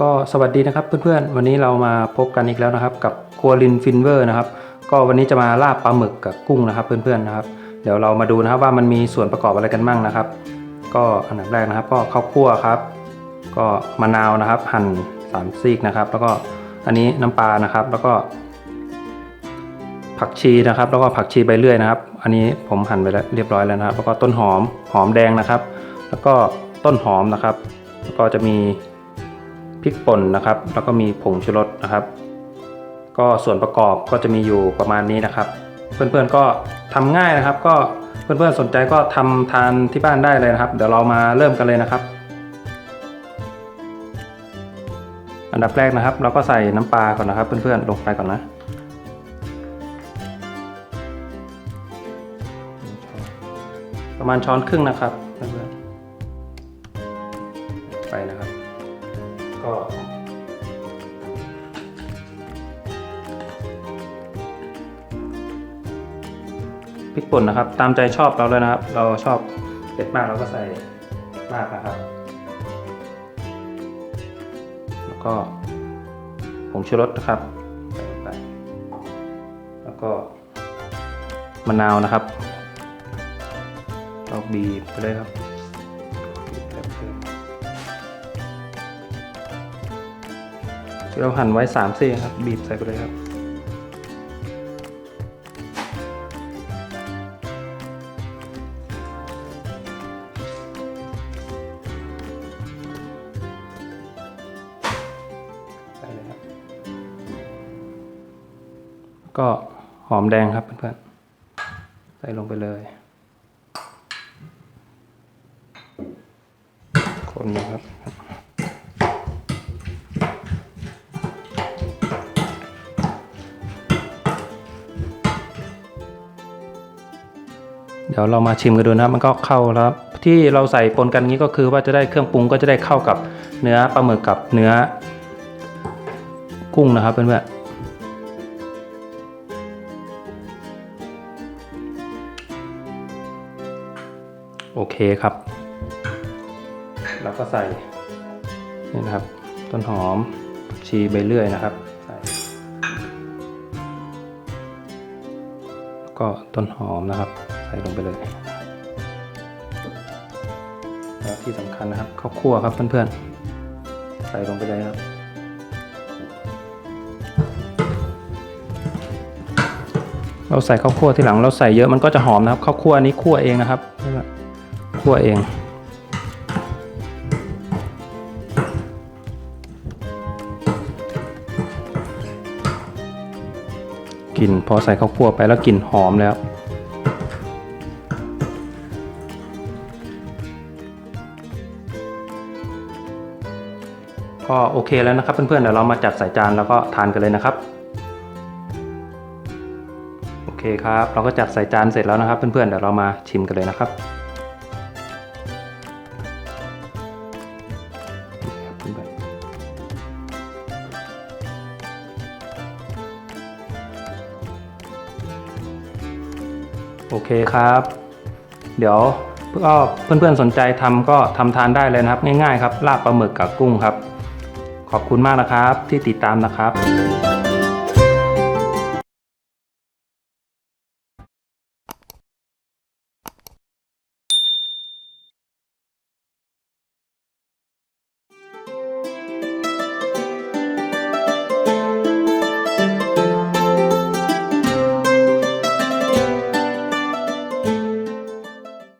ก็สวัสดีนะครับเพื่อนๆ วันนี้เรามาพบกันอีกแล้วนะครับ กับครัวลินฟินเวอร์นะครับ ก็วันนี้จะมาลาบปลาหมึกกับกุ้งนะครับเพื่อนๆนะครับ เดี๋ยวเรามาดูนะครับว่ามันมีส่วนประกอบอะไรกันบ้างนะครับ ก็อันดับแรกนะครับ ก็ข้าวคั่วครับ ก็มะนาวนะครับ หั่นสามซีกนะครับ แล้วก็อันนี้น้ำปลานะครับ แล้วก็ ผักชีนะครับ แล้วก็ผักชีใบเลื่อยนะครับ อันนี้ผมหั่นไปแล้วเรียบร้อยแล้วนะครับ แล้วก็ต้นหอมหอมแดงนะครับ แล้วก็ต้นหอมนะครับ แล้วก็จะมี พริกป่นนะครับ แล้วก็มีผงชูรสนะครับ ก็ส่วนประกอบก็จะมีอยู่ประมาณนี้นะครับ เพื่อนๆก็ทำง่ายนะครับ ก็เพื่อนๆสนใจก็ทำทานที่บ้านได้เลยนะครับ เดี๋ยวเรามาเริ่มกันเลยนะครับ อันดับแรกนะครับ เราก็ใส่น้ำปลาก่อนนะครับ เพื่อนๆลงไปก่อนนะประมาณช้อนครึ่งนะครับเพื่อนๆไปนะครับ ก็พริกป่นนะครับ ตามใจชอบเราเลยนะครับ เราชอบเผ็ดมากเราก็ใส่มากนะครับ แล้วก็ผงชูรสนะครับใส่ลงไปแล้วก็มะนาวนะครับเราบีบไปเลยครับบีบแบบเดิม ที่เราหั่นไว้สามเส้นครับ บีบใส่ไปเลยครับใส่เลยครับ ก็หอมแดงครับเพื่อนๆ ใส่ลงไปเลย คนนะครับ เดี๋ยวเรามาชิมกันดูนะครับ มันก็เข้าแล้วที่เราใส่ปนกันนี้ก็คือว่าจะได้เครื่องปรุงก็จะได้เข้ากับเนื้อปลาหมึกกับเนื้อ กุ้งนะครับเพื่อนๆโอเคครับ แล้วก็ใส่นี่นะครับ ต้นหอมชีใบเลื่อยนะครับ ใส่ก็ต้นหอมนะครับ ส่ลงไปเลยแล้วที่สำคัญนะครับข้าวคั่วครับเพื่อนๆ ใส่ลงไปเลยครับเราใส่ข้าวคั่วที่หลังเราใส่เยอะมันก็จะหอมนะครับข้าวคั่วนี้คั่วเองนะครับคั่วเองกลิ่นพอใส่ข้าวคั่วไปแล้วกลิ่นหอมแล้ว ก็โอเคแล้วนะครับเพื่อนๆเดี๋ยวเรามาจัดใส่จานแล้วก็ทานกันเลยนะครับโอเคครับเราก็จัดใส่จานเสร็จแล้วนะครับเพื่อนๆเดี๋ยวเรามาชิมกันเลยนะครับโอเคครับ เดี๋ยวก็เพื่อนๆสนใจทำก็ทำทานได้เลยนะครับ ง่ายๆครับลาบปลาหมึกกับกุ้งครับ ขอบคุณมากนะครับที่ติดตามนะครับ